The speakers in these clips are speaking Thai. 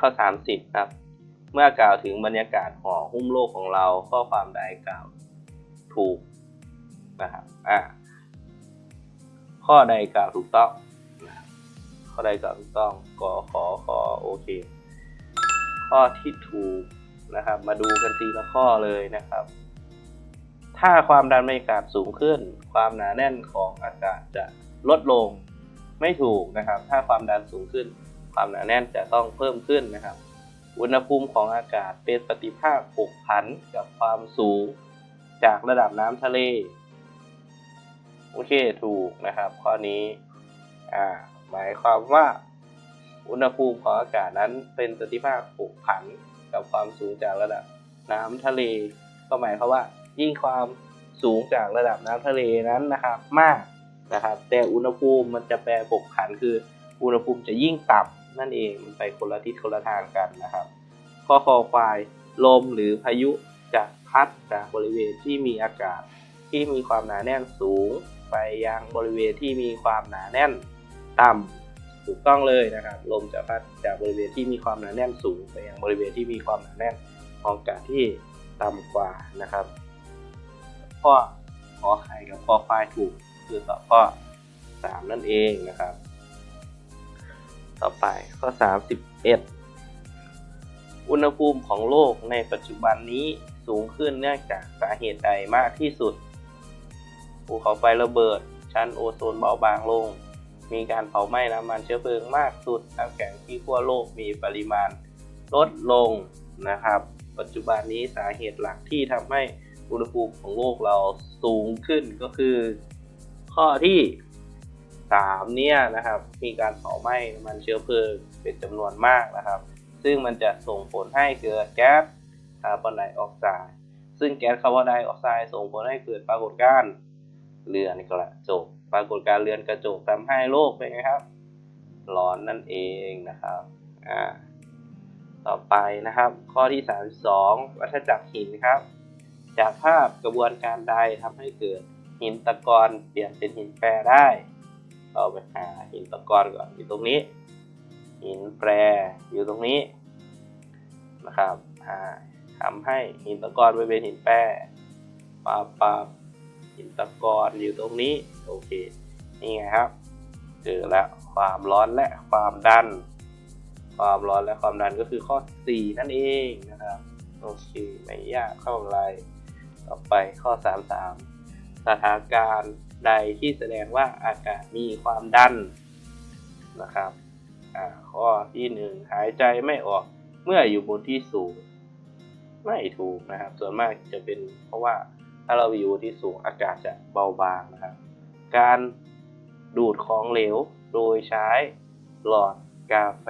ข้อ 30 ครับ เมื่อกล่าวถึงบรรยากาศห่อหุ้มโลกของเราข้อความใดกล่าวถูกนะครับอ่าข้อใดกล่าวถูกต้องข้อใดกล่าวถูกต้องกอขอขอโอเค ข้อที่ถูกนะครับ มาดูกันทีละข้อเลยนะครับ ถ้าความดันบรรยากาศสูงขึ้น ความหนาแน่นของอากาศจะลดลงไม่ถูกนะครับ ถ้าความดันสูงขึ้น ความหนาแน่นจะต้องเพิ่มขึ้นนะครับ อุณหภูมิของอากาศเป็นปฏิภาคผกผันกับความสูงจากระดับน้ำทะเล โอเคถูกนะครับ ข้อนี้อ่าหมายความว่า อุณหภูมิของอากาศนั้นเป็นปฏิภาคผกผันกับความสูงจากระดับน้ำทะเล ก็หมายความว่า ยิ่งความสูงจากระดับน้ำทะเลนั้นนะครับ มากนะครับ แต่อุณหภูมิมันจะแปรผกผันคือ อุณหภูมิจะยิ่งต่ำ นั่นเองมันไปคนละทิศคนละทางกันนะครับ ข้อคอควายลมหรือพายุจะพัดจากบริเวณที่มีอากาศที่มีความหนาแน่นสูง ไปยังบริเวณที่มีความหนาแน่นต่ำถูกต้องเลยนะครับ ลมจะพัดจากบริเวณที่มีความหนาแน่นสูง ไปยังบริเวณที่มีความหนาแน่นของอากาศที่ต่ำกว่านะครับ ข้อขอไข่กับข้อควายถูกคือตอบข้อสามนั่นเองนะครับ ต่อไปข้อ 31 อุณหภูมิของโลกในปัจจุบันนี้สูงขึ้นเนื่องจากสาเหตุใดมากที่สุด ภูเขาไฟระเบิด ชั้นโอโซนเบาบางลง มีการเผาไหม้น้ำมันเชื้อเพลิงมากสุดน้ำแข็งที่ขั้วโลกมีปริมาณลดลงนะครับ ปัจจุบันนี้สาเหตุหลักที่ทำให้อุณหภูมิของโลกเราสูงขึ้นก็คือ ข้อที่ สามเนี่ยนะครับมีการเผาไหม้น้ำมันเชื้อเพลิงเป็นจำนวนมากนะครับ ซึ่งมันจะส่งผลให้เกิดแก๊สคาร์บอนไดออกไซด์ซึ่งแก๊สคาร์บอนไดออกไซด์ส่งผลให้เกิดปรากฏการณ์เรือนกระจก ปรากฏการณ์เรือนกระจกทำให้โลกเป็นไงครับ ร้อนนั่นเองนะครับอ่าต่อไปนะครับ ข้อที่ 32 วัฏจักรหินครับ จากภาพกระบวนการใดทำให้เกิดหินตะกอนเปลี่ยนเป็นหินแปรได้ เราไปหาหินตะกอนก่อนอยู่ตรงนี้ หินแปรอยู่ตรงนี้นะครับอ่าทำให้หินตะกอนไปเป็นหินแปรปาปาหินตะกอนอยู่ตรงนี้โอเคนี่ไงครับเจอแล้วความร้อนและความดัน ความร้อนและความดันก็คือข้อ 4 นั่นเองนะครับโอเคไม่ยากเท่าไรต่อไปข้อ 33 สถานการณ์ ใดที่แสดงว่าอากาศมีความดันนะครับข้อที่หนึ่งหายใจไม่ออกเมื่ออยู่บนที่สูง ไม่ถูกนะครับ ส่วนมากจะเป็นเพราะว่าถ้าเราอยู่บนที่สูงอากาศจะเบาบางนะครับ การดูดของเหลวโดยใช้หลอดกาแฟ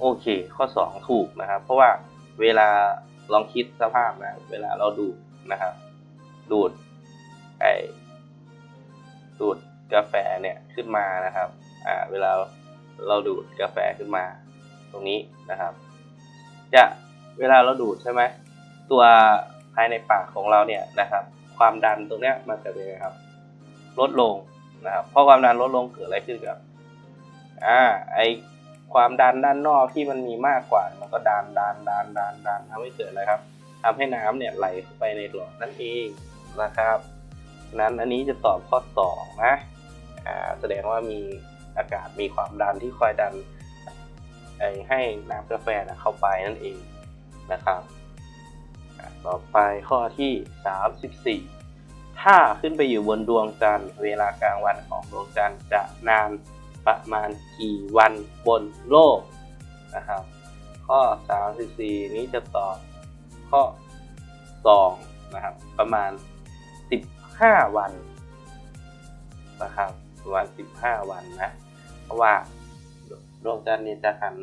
โอเค ข้อ 2 ถูกนะครับ เพราะว่าเวลาลองคิดสภาพนะ เวลาเราดูดนะครับ ดูด ไอดูดกาแฟเนี่ยขึ้นมานะครับ อ่า เวลาเราดูดกาแฟขึ้นมา ตรงนี้นะครับ จะเวลาเราดูดใช่ไหมตัวภายในปากของเราเนี่ยนะครับ ความดันตรงเนี้ยมันจะเป็นไงครับ ลดลงนะครับเพราะความดันลดลงเกิดอะไรขึ้นกับอ่าไอความดันด้านนอกที่มันมีมากกว่า มันก็ดันดันดันดันดันทำให้เกิดอะไรครับทำให้น้ำเนี่ยไหลเข้าไปในหลอดนั่นเองนะครับ นั้นอันนี้จะตอบข้อสองนะแสดงว่ามีอากาศมีความดันที่คอยดันให้น้ำกาแฟนะเข้าไปนั่นเองนะครับ ต่อไปข้อที่สามสิบสี่ถ้าขึ้นไปอยู่บนดวงจันทร์เวลากลางวันของดวงจันทร์จะนานประมาณกี่วันบนโลกนะครับ ข้อ 34 นี้จะตอบข้อ 2 นะครับ ประมาณ 15 วันนะครับประมาณ15 วันนะ เพราะว่าดวงจันทร์เนี่ยจะหัน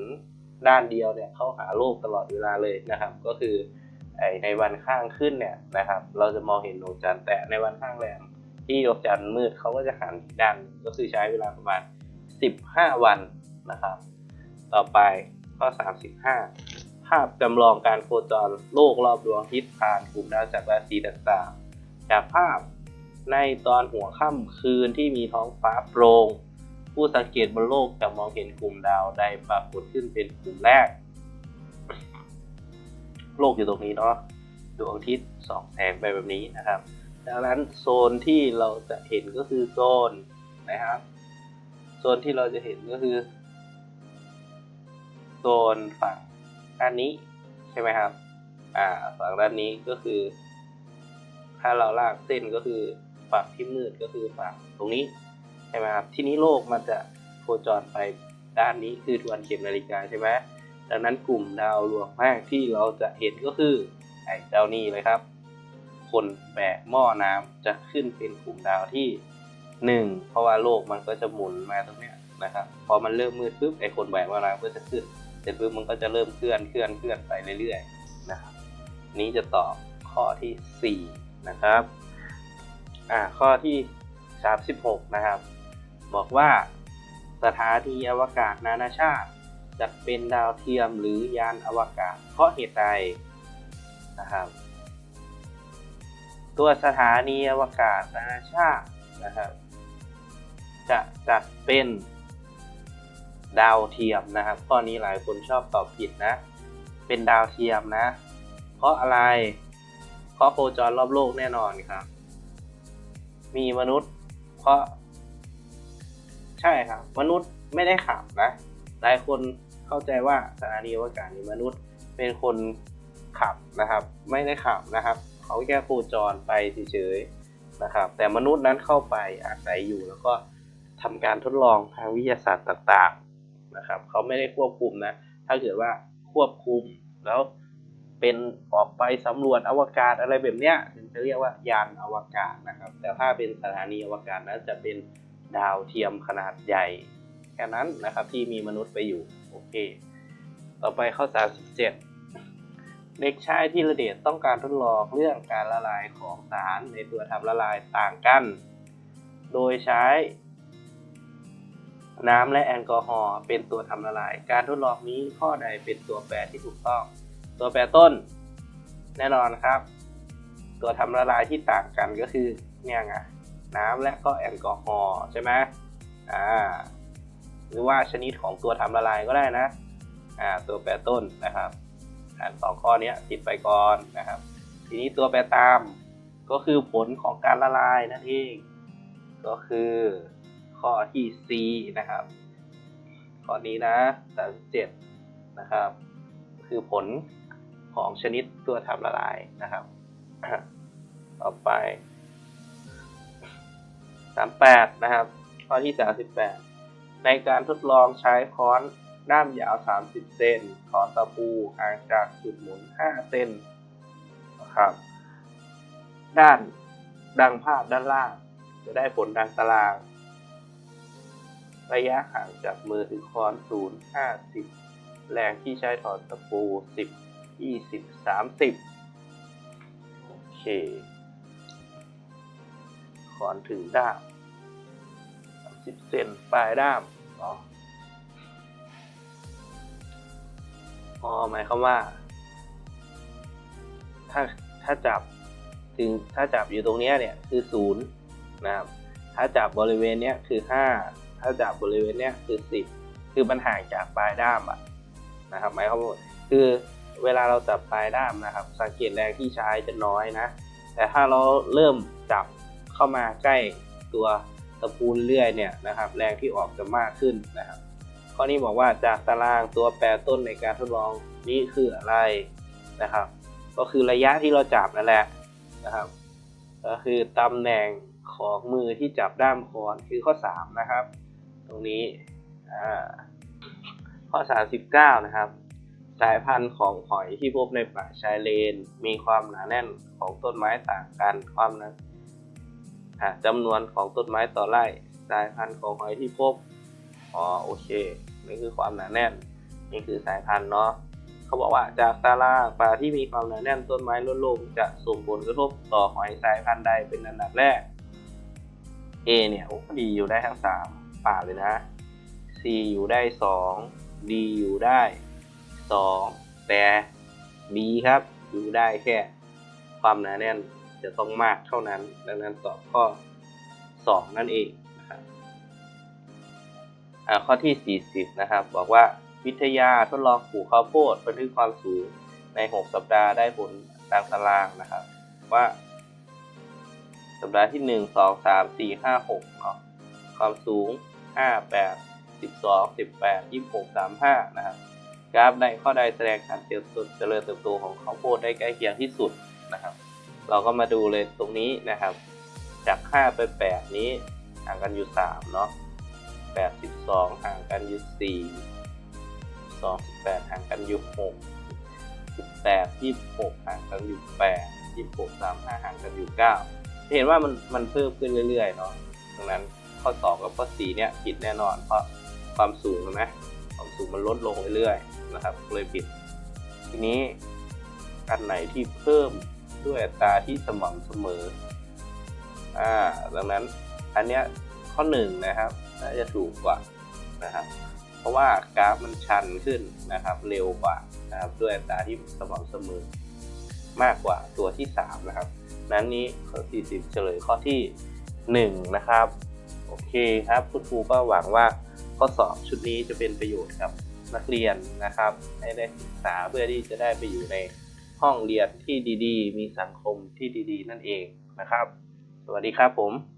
ด้านเดียวเนี่ยเข้าหาโลกตลอดเวลาเลยนะครับ ก็คือไอในวันข้างขึ้นเนี่ยนะครับ เราจะมองเห็นดวงจันทร์แต่ในวันข้างแรมที่ดวงจันทร์มืดเขาก็จะหันอีกด้านก็คือใช้เวลาประมาณ 15 วันนะครับ ต่อไปข้อ 35 ภาพจำลองการโคจรโลกรอบดวงอาทิตย์ผ่านกลุ่มดาวจักรราศีต่างๆจากภาพ ในตอนหัวค่ำคืนที่มีท้องฟ้าโปร่งผู้สังเกตบนโลกจะมองเห็นกลุ่มดาวใดปรากฏขึ้นเป็นกลุ่มแรก โลกอยู่ตรงนี้เนาะดวงอาทิตย์สองแสงไปแบบนี้นะครับ ดังนั้นโซนที่เราจะเห็นก็คือโซนนะครับ โซนที่เราจะเห็นก็คือโซนฝั่งด้านนี้ใช่ไหมครับ อ่า ฝั่งด้านนี้ก็คือ ถ้าเราลากเส้นก็คือ ฝั่งที่มืดก็คือฝั่งตรงนี้ใช่ไหมครับทีนี้โลกมันจะโคจรไปด้านนี้คือทวนเข็มนาฬิกาใช่ไหมดังนั้นกลุ่มดาวดวงแรกที่เราจะเห็นก็คือไอ้เจ้านี่เลยครับ คนแบกหม้อน้ำจะขึ้นเป็นกลุ่มดาวที่หนึ่งเพราะว่าโลกมันก็จะหมุนมาตรงเนี้ยนะครับพอมันเริ่มมืดปุ๊บไอ้คนแบกหม้อน้ำก็จะขึ้นเสร็จปุ๊บมันก็จะเริ่มเคลื่อนเคลื่อนเคลื่อนไปเรื่อยๆนะครับนี้จะตอบข้อที่ 4 นะครับ อ่าข้อที่ 36 นะครับ บอกว่าสถานีอวกาศนานาชาติจะเป็นดาวเทียมหรือยานอวกาศ เพราะเหตุใดนะครับ ตัวสถานีอวกาศนานาชาตินะครับ จะจัดเป็นดาวเทียมนะครับ ข้อนี้หลายคนชอบตอบผิดนะ เป็นดาวเทียมนะ เพราะอะไร เพราะโคจรรอบโลกแน่นอนครับ มีมนุษย์ เพราะ ใช่ครับ มนุษย์ไม่ได้ขับนะ หลายคนเข้าใจว่าสถานีอวกาศนี่มนุษย์เป็นคนขับนะครับ ไม่ได้ขับนะครับ เขาแค่โคจรไปเฉยๆนะครับ แต่มนุษย์นั้นเข้าไปอาศัยอยู่แล้วก็ทำการทดลองทางวิทยาศาสตร์ต่าง ๆนะครับ เขาไม่ได้ควบคุมนะ ถ้าเกิดว่าควบคุมแล้ว เป็นออกไปสำรวจอวกาศอะไรแบบเนี้ยถึงจะเรียกว่ายานอวกาศนะครับ แต่ถ้าเป็นสถานีอวกาศนั้นจะเป็นดาวเทียมขนาดใหญ่แค่นั้นนะครับที่มีมนุษย์ไปอยู่โอเค ต่อไปข้อ 37 เด็กชายที่ระเดชต้องการทดลองเรื่องการละลายของสารในตัวทำละลายต่างกัน โดยใช้น้ำและแอลกอฮอล์เป็นตัวทำละลาย การทดลองนี้ข้อใดเป็นตัวแปรที่ถูกต้อง ตัวแปรต้นแน่นอนครับ ตัวทำละลายที่ต่างกันก็คือเนี่ยไงน้ำและก็แอลกอฮอล์ใช่ไหมอ่าหรือว่าชนิดของตัวทำละลายก็ได้นะอ่าตัวแปรต้นนะครับอ่าสองข้อนี้ติดไปก่อนนะครับ ทีนี้ตัวแปรตามก็คือผลของการละลายนั่นเองก็คือข้อที่ C นะครับข้อนี้นะ37นะครับ คือผล ของชนิดตัวทำละลายนะครับ ต่อไป 38 นะครับ ข้อที่ 38 ในการทดลองใช้ค้อนด้ามยาว 30 เซนถอนตะปูห่างจากจุดหมุน 5 เซนนะครับ ด้านดังภาพด้านล่าง จะได้ผลดังตาราง ระยะห่างจากมือถึงค้อน 0 50 แรงที่ใช้ถอนตะปู 10 20 30โอเคคอนถึงด้าม30เซนปลายด้ามอ๋ออ๋อหมายความว่า ถ้าถ้าจับถึงถ้าจับอยู่ตรงเนี้ยเนี่ยคือศูนย์นะครับถ้าจับบริเวณเนี้ยคือห้าถ้าจับบริเวณเนี้ยคือสิบคือมันห่างจากปลายด้ามอะนะครับหมายความว่าคือ เวลาเราจับปลายด้ามนะครับ สังเกตแรงที่ใช้จะน้อยนะ แต่ถ้าเราเริ่มจับเข้ามาใกล้ตัวตะปูเรื่อยเนี่ยนะครับ แรงที่ออกจะมากขึ้นนะครับข้อนี้บอกว่าจากตารางตัวแปรต้นในการทดลองนี้คืออะไรนะครับ ก็คือระยะที่เราจับนั่นแหละนะครับ ก็คือตำแหน่งของมือที่จับด้ามค้อนคือข้อ 3 นะครับ ตรงนี้อ่าข้อ 39 นะครับ สายพันธุ์ของหอยที่พบในป่าชายเลน มีความหนาแน่นของต้นไม้ต่างกันความหนะอ่าจำนวนของต้นไม้ต่อไร่ สายพันธุ์ของหอยที่พบอ๋อโอเคนี่คือความหนาแน่น นี่คือสายพันธุ์เนาะเขาบอกว่าจากตารางป่าที่มีความหนาแน่นต้นไม้ลดลงจะส่งผลกระทบต่อหอยสายพันธุ์ใดเป็นอันดับแรก A เนี่ยโอ้ดีอยู่ได้ทั้งสามป่าเลยนะ C อยู่ได้สอง D อยู่ได้ สองแต่ B ครับอยู่ได้แค่ ความหนาแน่นจะต้องมากเท่านั้น ดังนั้นตอบข้อ 2 นั่นเองนะครับข้อที่ 40 นะครับ บอกว่าวิทยาทดลองปลูกข้าวโพดบันทึกความสูงใน 6 สัปดาห์ได้ผลตามตารางนะครับ ว่า สัปดาห์ที่ 1 2 3 4 5 6เนาะความสูง 5 8 12 18 26 35 นะครับ กราฟใดข้อใดแสดงการเติบโตเจริญเติบโตของข้าวโพดได้ใกล้เคียงที่สุดนะครับ เราก็มาดูเลยตรงนี้นะครับ จาก 5 ไป 8 นี้ห่างกันอยู่ 3 เนาะ82ห่างกันอยู่4 2 18 ห่างกันอยู่ 6 18 26 ห่างกันอยู่ 8 26 35 ห่างกันอยู่ 9 เห็นว่ามันมันเพิ่มขึ้นเรื่อยๆเนาะดังนั้นข้อ 2 กับข้อ 4 เนี่ยผิดแน่นอนเพราะความสูงนไหมความสูงมันลดลงเรื่อยๆ นะครับเลยผิด ทีนี้อันไหนที่เพิ่มด้วยอัตราที่สม่ำเสมออ่าดังนั้นอันเนี้ยข้อหนึ่งนะครับน่าจะถูกกว่านะครับ เพราะว่ากราฟมันชันขึ้นนะครับ เร็วกว่านะครับด้วยอัตราที่สม่ำเสมอ มากกว่าตัวที่สามนะครับ นั้นนี้ข้อ40 เฉลยข้อที่หนึ่งนะครับ โอเคครับ คุณครูก็หวังว่าข้อสอบชุดนี้จะเป็นประโยชน์กับ นักเรียนนะครับ ให้ได้ศึกษาเพื่อที่จะได้ไปอยู่ในห้องเรียนที่ดีๆ มีสังคมที่ดีๆ นั่นเองนะครับ สวัสดีครับผม